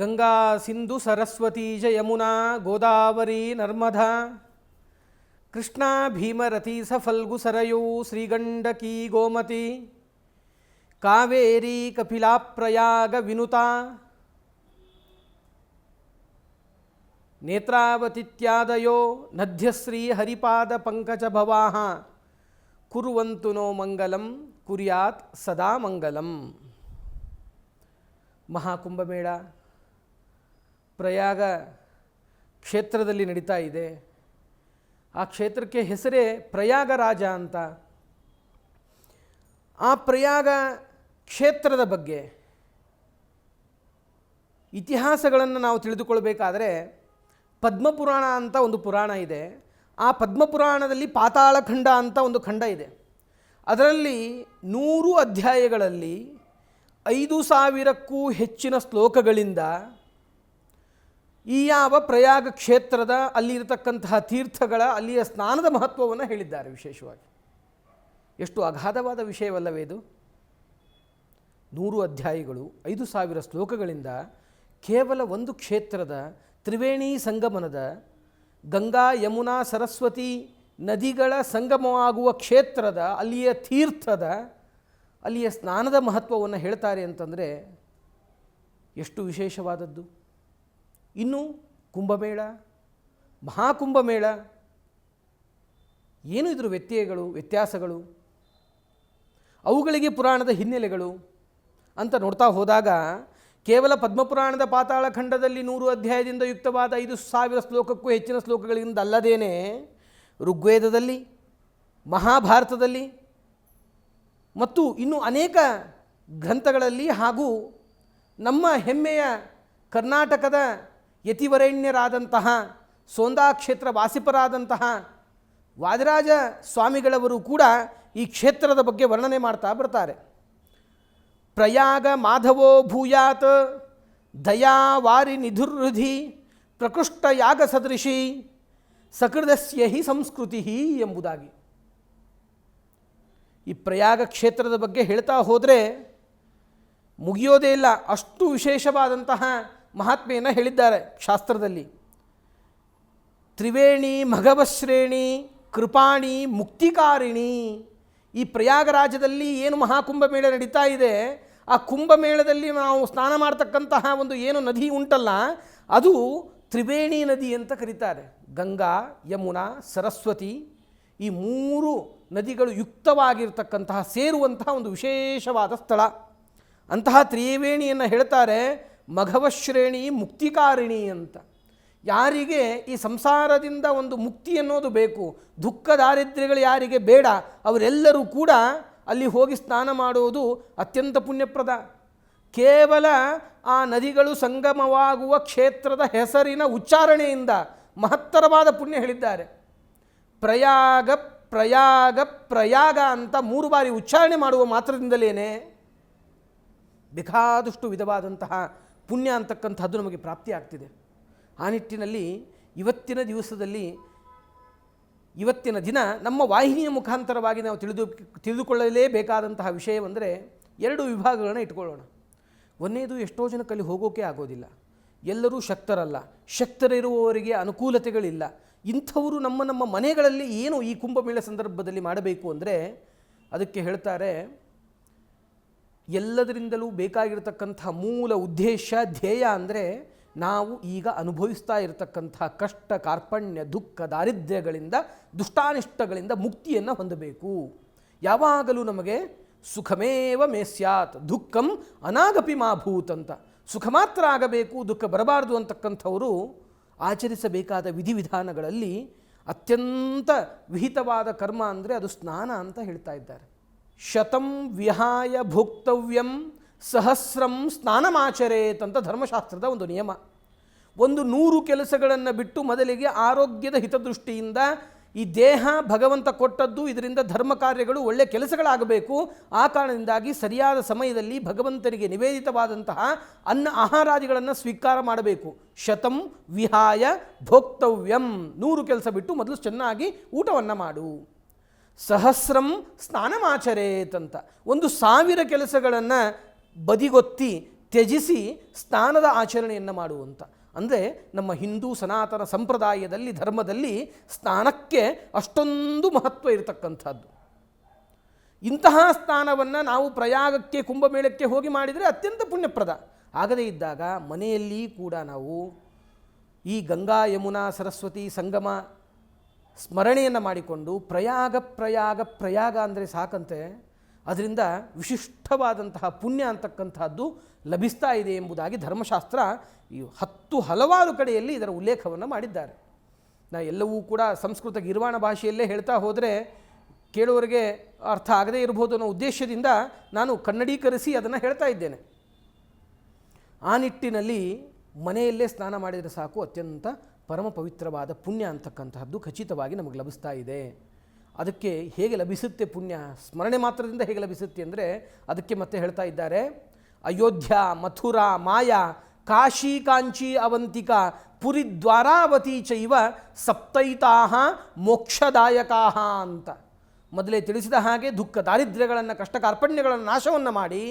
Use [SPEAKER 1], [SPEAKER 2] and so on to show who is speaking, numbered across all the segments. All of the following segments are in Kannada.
[SPEAKER 1] గంగా సింధు సరస్వతీజ యమునా గోదావరి నర్మదా కృష్ణా భీమరతి సఫల్గు సరయూ శ్రీగండకీ గోమతి కావేరీ కపిలాప్రయాగ వినుత నేత్రావతిత్యాదయో నధ్యశ్రీ హరిపాద పంకజ భవా కురువంతు నో మంగళం కుర్యాత్ సదా మంగళం. మహాకుంభమేళ ಪ್ರಯಾಗ ಕ್ಷೇತ್ರದಲ್ಲಿ ನಡೀತಾ ಇದೆ. ಆ ಕ್ಷೇತ್ರಕ್ಕೆ ಹೆಸರೇ ಪ್ರಯಾಗರಾಜ ಅಂತ. ಆ ಪ್ರಯಾಗ ಕ್ಷೇತ್ರದ ಬಗ್ಗೆ ಇತಿಹಾಸಗಳನ್ನು ನಾವು ತಿಳಿದುಕೊಳ್ಬೇಕಾದ್ರೆ ಪದ್ಮಪುರಾಣ ಅಂತ ಒಂದು ಪುರಾಣ ಇದೆ. ಆ ಪದ್ಮಪುರಾಣದಲ್ಲಿ ಪಾತಾಳಖಂಡ ಅಂತ ಒಂದು ಖಂಡ ಇದೆ. ಅದರಲ್ಲಿ ನೂರು ಅಧ್ಯಾಯಗಳಲ್ಲಿ ಐದು ಸಾವಿರಕ್ಕೂ ಹೆಚ್ಚಿನ ಶ್ಲೋಕಗಳಿಂದ ಈ ಯಾವ ಪ್ರಯಾಗ ಕ್ಷೇತ್ರದ ಅಲ್ಲಿರತಕ್ಕಂತಹ ತೀರ್ಥಗಳ ಅಲ್ಲಿಯ ಸ್ನಾನದ ಮಹತ್ವವನ್ನು ಹೇಳಿದ್ದಾರೆ ವಿಶೇಷವಾಗಿ. ಎಷ್ಟು ಅಗಾಧವಾದ ವಿಷಯವಲ್ಲವೇ ಇದು. ನೂರು ಅಧ್ಯಾಯಗಳು, ಐದು ಸಾವಿರ ಶ್ಲೋಕಗಳಿಂದ ಕೇವಲ ಒಂದು ಕ್ಷೇತ್ರದ ತ್ರಿವೇಣಿ ಸಂಗಮನದ ಗಂಗಾ ಯಮುನಾ ಸರಸ್ವತಿ ನದಿಗಳ ಸಂಗಮವಾಗುವ ಕ್ಷೇತ್ರದ ಅಲ್ಲಿಯ ತೀರ್ಥದ ಅಲ್ಲಿಯ ಸ್ನಾನದ ಮಹತ್ವವನ್ನು ಹೇಳ್ತಾರೆ ಅಂತಂದರೆ ಎಷ್ಟು ವಿಶೇಷವಾದದ್ದು. ಇನ್ನು ಕುಂಭಮೇಳ, ಮಹಾಕುಂಭಮೇಳ, ಏನು ಇದ್ರ ವ್ಯತ್ಯಯಗಳು, ವ್ಯತ್ಯಾಸಗಳು, ಅವುಗಳಿಗೆ ಪುರಾಣದ ಹಿನ್ನೆಲೆಗಳು ಅಂತ ನೋಡ್ತಾ ಹೋದಾಗ ಕೇವಲ ಪದ್ಮಪುರಾಣದ ಪಾತಾಳ ಖಂಡದಲ್ಲಿ ನೂರು ಅಧ್ಯಾಯದಿಂದ ಯುಕ್ತವಾದ ಐದು ಸಾವಿರ ಶ್ಲೋಕಕ್ಕೂ ಹೆಚ್ಚಿನ ಶ್ಲೋಕಗಳಿಂದ ಅಲ್ಲದೇನೆ ಋಗ್ವೇದದಲ್ಲಿ, ಮಹಾಭಾರತದಲ್ಲಿ ಮತ್ತು ಇನ್ನು ಅನೇಕ ಗ್ರಂಥಗಳಲ್ಲಿ ಹಾಗೂ ನಮ್ಮ ಹೆಮ್ಮೆಯ ಕರ್ನಾಟಕದ ಯತಿವರೇಣ್ಯರಾದಂತಹ ಸೋಂದಾ ಕ್ಷೇತ್ರ ವಾಸಿಪರಾದಂತಹ ವಾದಿರಾಜ ಸ್ವಾಮಿಗಳವರು ಕೂಡ ಈ ಕ್ಷೇತ್ರದ ಬಗ್ಗೆ ವರ್ಣನೆ ಮಾಡ್ತಾ ಬರ್ತಾರೆ. ಪ್ರಯಾಗ ಮಾಧವೋ ಭೂಯಾತ್ ದಯಾವಾರಿ ನಿಧುರ್ಹೃಧಿ, ಪ್ರಕೃಷ್ಟ ಯಾಗ ಸದೃಶಿ, ಸಕೃದಸ್ಯ ಹಿ ಸಂಸ್ಕೃತಿ ಎಂಬುದಾಗಿ. ಈ ಪ್ರಯಾಗ ಕ್ಷೇತ್ರದ ಬಗ್ಗೆ ಹೇಳ್ತಾ ಹೋದರೆ ಮುಗಿಯೋದೇ ಇಲ್ಲ. ಅಷ್ಟು ವಿಶೇಷವಾದಂತಹ ಮಹಾತ್ಮೆಯನ್ನು ಹೇಳಿದ್ದಾರೆ ಶಾಸ್ತ್ರದಲ್ಲಿ. ತ್ರಿವೇಣಿ ಮಘವಶ್ರೇಣಿ ಕೃಪಾಣಿ ಮುಕ್ತಿಕಾರಿಣಿ. ಈ ಪ್ರಯಾಗರಾಜದಲ್ಲಿ ಏನು ಮಹಾಕುಂಭಮೇಳ ನಡೀತಾ ಇದೆ, ಆ ಕುಂಭಮೇಳದಲ್ಲಿ ನಾವು ಸ್ನಾನ ಮಾಡ್ತಕ್ಕಂತಹ ಒಂದು ಏನು ನದಿ ಉಂಟಲ್ಲ, ಅದು ತ್ರಿವೇಣಿ ನದಿ ಅಂತ ಕರೀತಾರೆ. ಗಂಗಾ, ಯಮುನಾ, ಸರಸ್ವತಿ ಈ ಮೂರು ನದಿಗಳು ಯುಕ್ತವಾಗಿರ್ತಕ್ಕಂತಹ ಸೇರುವಂತಹ ಒಂದು ವಿಶೇಷವಾದ ಸ್ಥಳ. ಅಂತಹ ತ್ರಿವೇಣಿಯನ್ನು ಹೇಳ್ತಾರೆ ಮಘವಶ್ರೇಣಿ ಮುಕ್ತಿಕಾರಿಣಿ ಅಂತ. ಯಾರಿಗೆ ಈ ಸಂಸಾರದಿಂದ ಒಂದು ಮುಕ್ತಿ ಅನ್ನೋದು ಬೇಕು, ದುಃಖ ದಾರಿದ್ರ್ಯಗಳು ಯಾರಿಗೆ ಬೇಡ, ಅವರೆಲ್ಲರೂ ಕೂಡ ಅಲ್ಲಿ ಹೋಗಿ ಸ್ನಾನ ಮಾಡುವುದು ಅತ್ಯಂತ ಪುಣ್ಯಪ್ರದ. ಕೇವಲ ಆ ನದಿಗಳು ಸಂಗಮವಾಗುವ ಕ್ಷೇತ್ರದ ಹೆಸರಿನ ಉಚ್ಚಾರಣೆಯಿಂದ ಮಹತ್ತರವಾದ ಪುಣ್ಯ ಹೇಳಿದ್ದಾರೆ. ಪ್ರಯಾಗ ಪ್ರಯಾಗ ಪ್ರಯಾಗ ಅಂತ ಮೂರು ಬಾರಿ ಉಚ್ಚಾರಣೆ ಮಾಡುವ ಮಾತ್ರದಿಂದಲೇ ಬೇಕಾದಷ್ಟು ವಿಧವಾದಂತಹ ಪುಣ್ಯ ಅಂತಕ್ಕಂಥದ್ದು ನಮಗೆ ಪ್ರಾಪ್ತಿ ಆಗ್ತಿದೆ. ಆ ನಿಟ್ಟಿನಲ್ಲಿ ಇವತ್ತಿನ ದಿವಸದಲ್ಲಿ ಇವತ್ತಿನ ದಿನ ನಮ್ಮ ವಾಹಿನಿಯ ಮುಖಾಂತರವಾಗಿ ನಾವು ತಿಳಿದು ತಿಳಿದುಕೊಳ್ಳಲೇಬೇಕಾದಂತಹ ವಿಷಯವೆಂದರೆ ಎರಡು ವಿಭಾಗಗಳನ್ನ ಇಟ್ಕೊಳ್ಳೋಣ. ಒಂದೇದು ಎಷ್ಟೋ ಜನಕ್ಕಲ್ಲಿ ಹೋಗೋಕೆ ಆಗೋದಿಲ್ಲ. ಎಲ್ಲರೂ ಶಕ್ತರಲ್ಲ. ಶಕ್ತರಿರುವವರಿಗೆ ಅನುಕೂಲತೆಗಳಿಲ್ಲ. ಇಂಥವರು ನಮ್ಮ ನಮ್ಮ ಮನೆಗಳಲ್ಲಿ ಏನು ಈ ಕುಂಭಮೇಳ ಸಂದರ್ಭದಲ್ಲಿ ಮಾಡಬೇಕು ಅಂದರೆ ಅದಕ್ಕೆ ಹೇಳ್ತಾರೆ ಎಲ್ಲದರಿಂದಲೂ ಬೇಕಾಗಿರತಕ್ಕಂಥ ಮೂಲ ಉದ್ದೇಶ, ಧ್ಯೇಯ ಅಂದರೆ ನಾವು ಈಗ ಅನುಭವಿಸ್ತಾ ಇರತಕ್ಕಂಥ ಕಷ್ಟ, ಕಾರ್ಪಣ್ಯ, ದುಃಖ, ದಾರಿದ್ರ್ಯಗಳಿಂದ, ದುಷ್ಟಾನಿಷ್ಟಗಳಿಂದ ಮುಕ್ತಿಯನ್ನು ಹೊಂದಬೇಕು. ಯಾವಾಗಲೂ ನಮಗೆ ಸುಖಮೇವ ಮೇ ಸ್ಯಾತ್, ದುಃಖಂ ಅನಾಗಪಿ ಮಾಭೂತ್ ಅಂತ. ಸುಖ ಮಾತ್ರ ಆಗಬೇಕು, ದುಃಖ ಬರಬಾರದು ಅಂತಕ್ಕಂಥವರು ಆಚರಿಸಬೇಕಾದ ವಿಧಿವಿಧಾನಗಳಲ್ಲಿ ಅತ್ಯಂತ ವಿಹಿತವಾದ ಕರ್ಮ ಅಂದರೆ ಅದು ಸ್ನಾನ ಅಂತ ಹೇಳ್ತಾ ಇದ್ದಾರೆ. ಶತಂ ವಿಹಾಯ ಭೋಕ್ತವ್ಯಂ ಸಹಸ್ರಂ ಸ್ನಾನಮಾಚರೇತ್ ಅಂತ ಧರ್ಮಶಾಸ್ತ್ರದ ಒಂದು ನಿಯಮ. ಒಂದು ನೂರು ಕೆಲಸಗಳನ್ನು ಬಿಟ್ಟು ಮೊದಲಿಗೆ ಆರೋಗ್ಯದ ಹಿತದೃಷ್ಟಿಯಿಂದ ಈ ದೇಹ ಭಗವಂತ ಕೊಟ್ಟದ್ದು, ಇದರಿಂದ ಧರ್ಮ ಕಾರ್ಯಗಳು ಒಳ್ಳೆಯ ಕೆಲಸಗಳಾಗಬೇಕು. ಆ ಕಾರಣದಿಂದಾಗಿ ಸರಿಯಾದ ಸಮಯದಲ್ಲಿ ಭಗವಂತರಿಗೆ ನಿವೇದಿತವಾದಂತಹ ಅನ್ನ ಆಹಾರಾದಿಗಳನ್ನು ಸ್ವೀಕಾರ ಮಾಡಬೇಕು. ಶತಂ ವಿಹಾಯ ಭೋಕ್ತವ್ಯಂ. ನೂರು ಕೆಲಸ ಬಿಟ್ಟು ಮೊದಲು ಚೆನ್ನಾಗಿ ಊಟವನ್ನು ಮಾಡು. ಸಹಸ್ರಂ ಸ್ನಾನಮಾಚರೇತಂತ. ಒಂದು ಸಾವಿರ ಕೆಲಸಗಳನ್ನು ಬದಿಗೊತ್ತಿ, ತ್ಯಜಿಸಿ ಸ್ನಾನದ ಆಚರಣೆಯನ್ನು ಮಾಡುವಂತ. ಅಂದರೆ ನಮ್ಮ ಹಿಂದೂ ಸನಾತನ ಸಂಪ್ರದಾಯದಲ್ಲಿ, ಧರ್ಮದಲ್ಲಿ ಸ್ನಾನಕ್ಕೆ ಅಷ್ಟೊಂದು ಮಹತ್ವ ಇರತಕ್ಕಂಥದ್ದು. ಇಂತಹ ಸ್ಥಾನವನ್ನು ನಾವು ಪ್ರಯಾಗಕ್ಕೆ, ಕುಂಭಮೇಳಕ್ಕೆ ಹೋಗಿ ಮಾಡಿದರೆ ಅತ್ಯಂತ ಪುಣ್ಯಪ್ರದ. ಆಗದೇ ಇದ್ದಾಗ ಮನೆಯಲ್ಲಿ ಕೂಡ ನಾವು ಈ ಗಂಗಾ, ಯಮುನಾ, ಸರಸ್ವತಿ, ಸಂಗಮ ಸ್ಮರಣೆಯನ್ನು ಮಾಡಿಕೊಂಡು ಪ್ರಯಾಗ ಪ್ರಯಾಗ ಪ್ರಯಾಗ ಅಂದರೆ ಸಾಕಂತೆ. ಅದರಿಂದ ವಿಶಿಷ್ಟವಾದಂತಹ ಪುಣ್ಯ ಅಂತಕ್ಕಂಥದ್ದು ಲಭಿಸ್ತಾ ಇದೆ ಎಂಬುದಾಗಿ ಧರ್ಮಶಾಸ್ತ್ರ ಈ ಹತ್ತು ಹಲವಾರು ಕಡೆಯಲ್ಲಿ ಇದರ ಉಲ್ಲೇಖವನ್ನು ಮಾಡಿದ್ದಾರೆ. ನಾ ಎಲ್ಲವೂ ಕೂಡ ಸಂಸ್ಕೃತ ಗಿರ್ವಾಣ ಭಾಷೆಯಲ್ಲೇ ಹೇಳ್ತಾ ಹೋದರೆ ಕೇಳುವವರಿಗೆ ಅರ್ಥ ಆಗದೇ ಇರಬಹುದು ಅನ್ನೋ ಉದ್ದೇಶದಿಂದ ನಾನು ಕನ್ನಡೀಕರಿಸಿ ಅದನ್ನು ಹೇಳ್ತಾ ಇದ್ದೇನೆ. ಆ ನಿಟ್ಟಿನಲ್ಲಿ ಮನೆಯಲ್ಲೇ ಸ್ನಾನ ಮಾಡಿದರೆ ಸಾಕು, ಅತ್ಯಂತ ಪರಮ ಪವಿತ್ರವಾದ ಪುಣ್ಯ ಅಂತಕ್ಕಂತಹದ್ದು ಖಚಿತವಾಗಿ ನಮಗೆ ಲಭಿಸ್ತಾ ಇದೆ. ಅದಕ್ಕೆ ಹೇಗೆ ಲಭಿಸುತ್ತೆ ಪುಣ್ಯ? ಸ್ಮರಣೆ ಮಾತ್ರದಿಂದ ಹೇಗೆ ಲಭಿಸುತ್ತೆ ಅಂದರೆ ಅದಕ್ಕೆ ಮತ್ತೆ ಹೇಳ್ತಾ ಇದ್ದಾರೆ. ಅಯೋಧ್ಯ, ಮಥುರಾ, ಮಾಯಾ, ಕಾಶಿ ಕಾಂಚಿ ಅವಂತಿಕ, ಪುರಿ ದ್ವಾರಾವತಿ ಚೈವ ಸಪ್ತೈತಾಹ ಮೋಕ್ಷದಾಯಕಾಹ ಅಂತ. ಮೊದಲೇ ತಿಳಿಸಿದ ಹಾಗೆ ದುಃಖ ದಾರಿದ್ರ್ಯಗಳನ್ನು ಕಷ್ಟ ಕಾರ್ಪಣ್ಯಗಳನ್ನು ನಾಶವನ್ನು ಮಾಡಿ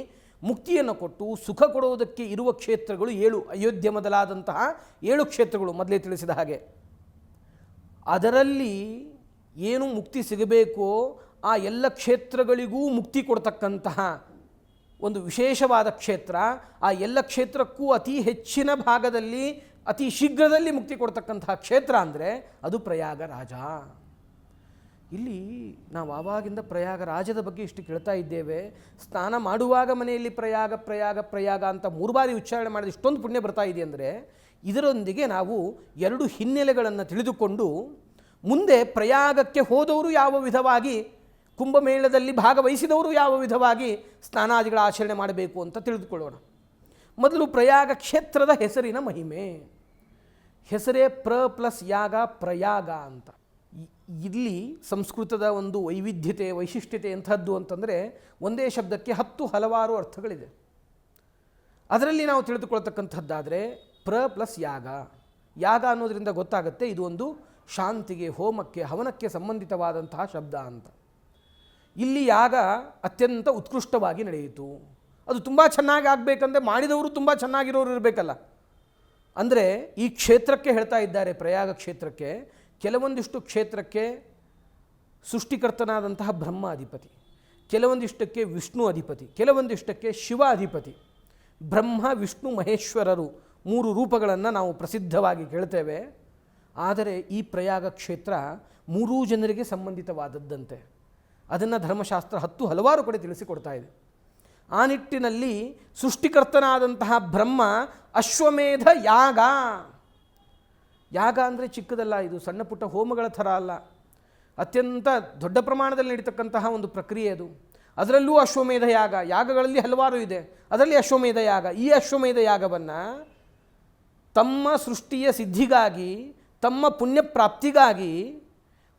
[SPEAKER 1] ಮುಕ್ತಿಯನ್ನು ಕೊಟ್ಟು ಸುಖ ಕೊಡುವುದಕ್ಕೆ ಇರುವ ಕ್ಷೇತ್ರಗಳು ಏಳು. ಅಯೋಧ್ಯೆ ಮೊದಲಾದಂತಹ ಏಳು ಕ್ಷೇತ್ರಗಳು ಮೊದಲೇ ತಿಳಿಸಿದ ಹಾಗೆ. ಅದರಲ್ಲಿ ಏನು ಮುಕ್ತಿ ಸಿಗಬೇಕೋ ಆ ಎಲ್ಲ ಕ್ಷೇತ್ರಗಳಿಗೂ ಮುಕ್ತಿ ಕೊಡ್ತಕ್ಕಂತಹ ಒಂದು ವಿಶೇಷವಾದ ಕ್ಷೇತ್ರ, ಆ ಎಲ್ಲ ಕ್ಷೇತ್ರಕ್ಕೂ ಅತಿ ಹೆಚ್ಚಿನ ಭಾಗದಲ್ಲಿ ಅತಿ ಶೀಘ್ರದಲ್ಲಿ ಮುಕ್ತಿ ಕೊಡ್ತಕ್ಕಂತಹ ಕ್ಷೇತ್ರ ಅಂದರೆ ಅದು ಪ್ರಯಾಗರಾಜ ಇಲ್ಲಿ ನಾವು ಆವಾಗಿಂದ ಪ್ರಯಾಗ ರಾಜದ ಬಗ್ಗೆ ಇಷ್ಟು ಕೇಳ್ತಾ ಇದ್ದೇವೆ. ಸ್ನಾನ ಮಾಡುವಾಗ ಮನೆಯಲ್ಲಿ ಪ್ರಯಾಗ ಪ್ರಯಾಗ ಪ್ರಯಾಗ ಅಂತ ಮೂರು ಬಾರಿ ಉಚ್ಚಾರಣೆ ಮಾಡಿದ ಇಷ್ಟೊಂದು ಪುಣ್ಯ ಬರ್ತಾ ಇದೆ ಅಂದರೆ ಇದರೊಂದಿಗೆ ನಾವು ಎರಡು ಹಿನ್ನೆಲೆಗಳನ್ನು ತಿಳಿದುಕೊಂಡು ಮುಂದೆ ಪ್ರಯಾಗಕ್ಕೆ ಹೋದವರು ಯಾವ ವಿಧವಾಗಿ, ಕುಂಭಮೇಳದಲ್ಲಿ ಭಾಗವಹಿಸಿದವರು ಯಾವ ವಿಧವಾಗಿ ಸ್ನಾನಾದಿಗಳ ಆಚರಣೆ ಮಾಡಬೇಕು ಅಂತ ತಿಳಿದುಕೊಳ್ಳೋಣ. ಮೊದಲು ಪ್ರಯಾಗ ಕ್ಷೇತ್ರದ ಹೆಸರಿನ ಮಹಿಮೆ. ಹೆಸರೇ ಪ್ರ ಪ್ಲಸ್ ಯಾಗ ಪ್ರಯಾಗ ಅಂತ. ಇಲ್ಲಿ ಸಂಸ್ಕೃತದ ಒಂದು ವೈವಿಧ್ಯತೆ, ವೈಶಿಷ್ಟ್ಯತೆ ಎಂಥದ್ದು ಅಂತಂದರೆ ಒಂದೇ ಶಬ್ದಕ್ಕೆ ಹತ್ತು ಹಲವಾರು ಅರ್ಥಗಳಿದೆ. ಅದರಲ್ಲಿ ನಾವು ತಿಳಿದುಕೊಳ್ತಕ್ಕಂಥದ್ದಾದರೆ ಪ್ರ ಪ್ಲಸ್ ಯಾಗ. ಯಾಗ ಅನ್ನೋದರಿಂದ ಗೊತ್ತಾಗುತ್ತೆ, ಇದು ಒಂದು ಶಾಂತಿಗೆ, ಹೋಮಕ್ಕೆ, ಹವನಕ್ಕೆ ಸಂಬಂಧಿತವಾದಂತಹ ಶಬ್ದ ಅಂತ. ಇಲ್ಲಿ ಯಾಗ ಅತ್ಯಂತ ಉತ್ಕೃಷ್ಟವಾಗಿ ನಡೆಯಿತು. ಅದು ತುಂಬ ಚೆನ್ನಾಗಿ ಆಗಬೇಕಂದ್ರೆ ಮಾಡಿದವರು ತುಂಬ ಚೆನ್ನಾಗಿರೋರು ಇರಬೇಕಲ್ಲ. ಅಂದರೆ ಈ ಕ್ಷೇತ್ರಕ್ಕೆ ಹೇಳ್ತಾ ಇದ್ದಾರೆ ಪ್ರಯಾಗ ಕ್ಷೇತ್ರಕ್ಕೆ ಕೆಲವೊಂದಿಷ್ಟು ಕ್ಷೇತ್ರಕ್ಕೆ ಸೃಷ್ಟಿಕರ್ತನಾದಂತಹ ಬ್ರಹ್ಮ ಅಧಿಪತಿ ಕೆಲವೊಂದಿಷ್ಟಕ್ಕೆ ವಿಷ್ಣು ಅಧಿಪತಿ, ಕೆಲವೊಂದಿಷ್ಟಕ್ಕೆ ಶಿವ ಅಧಿಪತಿ, ಬ್ರಹ್ಮ, ವಿಷ್ಣು, ಮಹೇಶ್ವರರು ಮೂರು ರೂಪಗಳನ್ನು ನಾವು ಪ್ರಸಿದ್ಧವಾಗಿ ಕೇಳ್ತೇವೆ. ಆದರೆ ಈ ಪ್ರಯಾಗ ಕ್ಷೇತ್ರ ಮೂರೂ ಜನರಿಗೆ ಸಂಬಂಧಿತವಾದದ್ದಂತೆ. ಅದನ್ನು ಧರ್ಮಶಾಸ್ತ್ರ ಹತ್ತು ಹಲವಾರು ಕಡೆ ತಿಳಿಸಿಕೊಡ್ತಾ ಇದೆ. ಆ ನಿಟ್ಟಿನಲ್ಲಿ ಸೃಷ್ಟಿಕರ್ತನಾದಂತಹ ಬ್ರಹ್ಮ ಅಶ್ವಮೇಧ ಯಾಗ. ಯಾಗ ಅಂದರೆ ಚಿಕ್ಕದಲ್ಲ, ಇದು ಸಣ್ಣ ಪುಟ್ಟ ಹೋಮಗಳ ಥರ ಅಲ್ಲ. ಅತ್ಯಂತ ದೊಡ್ಡ ಪ್ರಮಾಣದಲ್ಲಿ ನಡೀತಕ್ಕಂತಹ ಒಂದು ಪ್ರಕ್ರಿಯೆ ಅದು. ಅದರಲ್ಲೂ ಅಶ್ವಮೇಧ ಯಾಗ. ಯಾಗಗಳಲ್ಲಿ ಹಲವಾರು ಇದೆ. ಅದರಲ್ಲಿ ಅಶ್ವಮೇಧ ಯಾಗ. ಈ ಅಶ್ವಮೇಧ ಯಾಗವನ್ನು ತಮ್ಮ ಸೃಷ್ಟಿಯ ಸಿದ್ಧಿಗಾಗಿ, ತಮ್ಮ ಪುಣ್ಯಪ್ರಾಪ್ತಿಗಾಗಿ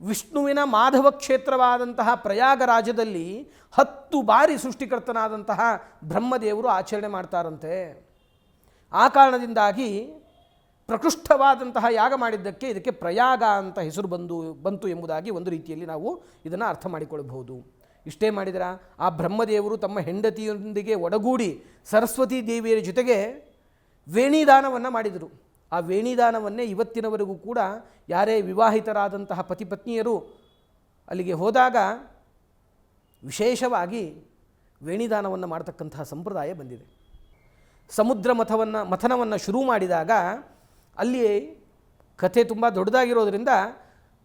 [SPEAKER 1] ವಿಷ್ಣುವಿನ ಮಾಧವ ಕ್ಷೇತ್ರವಾದಂತಹ ಪ್ರಯಾಗರಾಜದಲ್ಲಿ ಹತ್ತು ಬಾರಿ ಸೃಷ್ಟಿಕರ್ತನಾದಂತಹ ಬ್ರಹ್ಮದೇವರು ಆಚರಣೆ ಮಾಡ್ತಾರಂತೆ. ಆ ಕಾರಣದಿಂದಾಗಿ ಪ್ರಕೃಷ್ಟವಾದಂತಹ ಯಾಗ ಮಾಡಿದ್ದಕ್ಕೆ ಇದಕ್ಕೆ ಪ್ರಯಾಗ ಅಂತ ಹೆಸರು ಬಂದು, ಬಂತು ಎಂಬುದಾಗಿ ಒಂದು ರೀತಿಯಲ್ಲಿ ನಾವು ಇದನ್ನು ಅರ್ಥ ಮಾಡಿಕೊಳ್ಳಬಹುದು. ಇಷ್ಟೇ ಮಾಡಿದರ? ಆ ಬ್ರಹ್ಮದೇವರು ತಮ್ಮ ಹೆಂಡತಿಯೊಂದಿಗೆ ಒಡಗೂಡಿ ಸರಸ್ವತಿ ದೇವಿಯರ ಜೊತೆಗೆ ವೇಣಿದಾನವನ್ನು ಮಾಡಿದರು. ಆ ವೇಣಿದಾನವನ್ನೇ ಇವತ್ತಿನವರೆಗೂ ಕೂಡ ಯಾರೇ ವಿವಾಹಿತರಾದಂತಹ ಪತಿಪತ್ನಿಯರು ಅಲ್ಲಿಗೆ ಹೋದಾಗ ವಿಶೇಷವಾಗಿ ವೇಣಿದಾನವನ್ನು ಮಾಡತಕ್ಕಂತಹ ಸಂಪ್ರದಾಯ ಬಂದಿದೆ. ಸಮುದ್ರ ಮಥವನ್ನು, ಮಥನವನ್ನು ಶುರು ಮಾಡಿದಾಗ ಅಲ್ಲಿ ಕಥೆ ತುಂಬ ದೊಡ್ಡದಾಗಿರೋದ್ರಿಂದ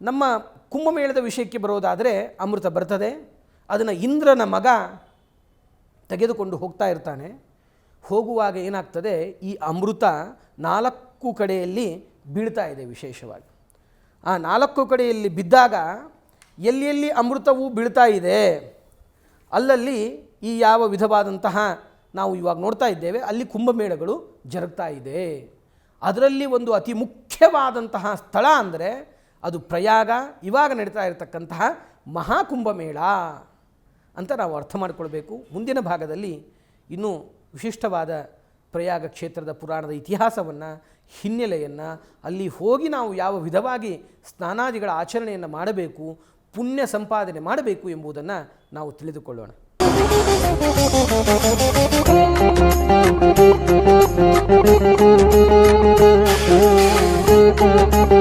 [SPEAKER 1] ನಮ್ಮ ಕುಂಭಮೇಳದ ವಿಷಯಕ್ಕೆ ಬರೋದಾದರೆ ಅಮೃತ ಬರ್ತದೆ. ಅದನ್ನು ಇಂದ್ರನ ಮಗ ತೆಗೆದುಕೊಂಡು ಹೋಗ್ತಾ ಇರ್ತಾನೆ. ಹೋಗುವಾಗ ಏನಾಗ್ತದೆ, ಈ ಅಮೃತ ನಾಲ್ಕು ಕಡೆಯಲ್ಲಿ ಬೀಳ್ತಾ ಇದೆ ವಿಶೇಷವಾಗಿ. ಆ ನಾಲ್ಕು ಕಡೆಯಲ್ಲಿ ಬಿದ್ದಾಗ ಎಲ್ಲೆಲ್ಲಿ ಅಮೃತವು ಬೀಳ್ತಾ ಇದೆ, ಅಲ್ಲಲ್ಲಿ ಈ ಯಾವ ವಿಧವಾದಂತಹ ನಾವು ಇವಾಗ ನೋಡ್ತಾ ಇದ್ದೇವೆ, ಅಲ್ಲಿ ಕುಂಭಮೇಳಗಳು ಜರುಗ್ತಾ ಇದೆ. ಅದರಲ್ಲಿ ಒಂದು ಅತಿ ಮುಖ್ಯವಾದಂತಹ ಸ್ಥಳ ಅಂದರೆ ಅದು ಪ್ರಯಾಗ, ಇವಾಗ ನಡೀತಾ ಇರತಕ್ಕಂತಹ ಮಹಾಕುಂಭಮೇಳ ಅಂತ ನಾವು ಅರ್ಥ ಮಾಡಿಕೊಳ್ಬೇಕು. ಮುಂದಿನ ಭಾಗದಲ್ಲಿ ಇನ್ನೂ ವಿಶಿಷ್ಟವಾದ ಪ್ರಯಾಗ ಕ್ಷೇತ್ರದ ಪುರಾಣದ ಇತಿಹಾಸವನ್ನು, ಹಿನ್ನೆಲೆಯನ್ನು, ಅಲ್ಲಿ ಹೋಗಿ ನಾವು ಯಾವ ವಿಧವಾಗಿ ಸ್ನಾನಾದಿಗಳ ಆಚರಣೆಯನ್ನು ಮಾಡಬೇಕು, ಪುಣ್ಯ ಸಂಪಾದನೆ ಮಾಡಬೇಕು ಎಂಬುದನ್ನು ನಾವು ತಿಳಿದುಕೊಳ್ಳೋಣ.
[SPEAKER 2] Thank Thank you.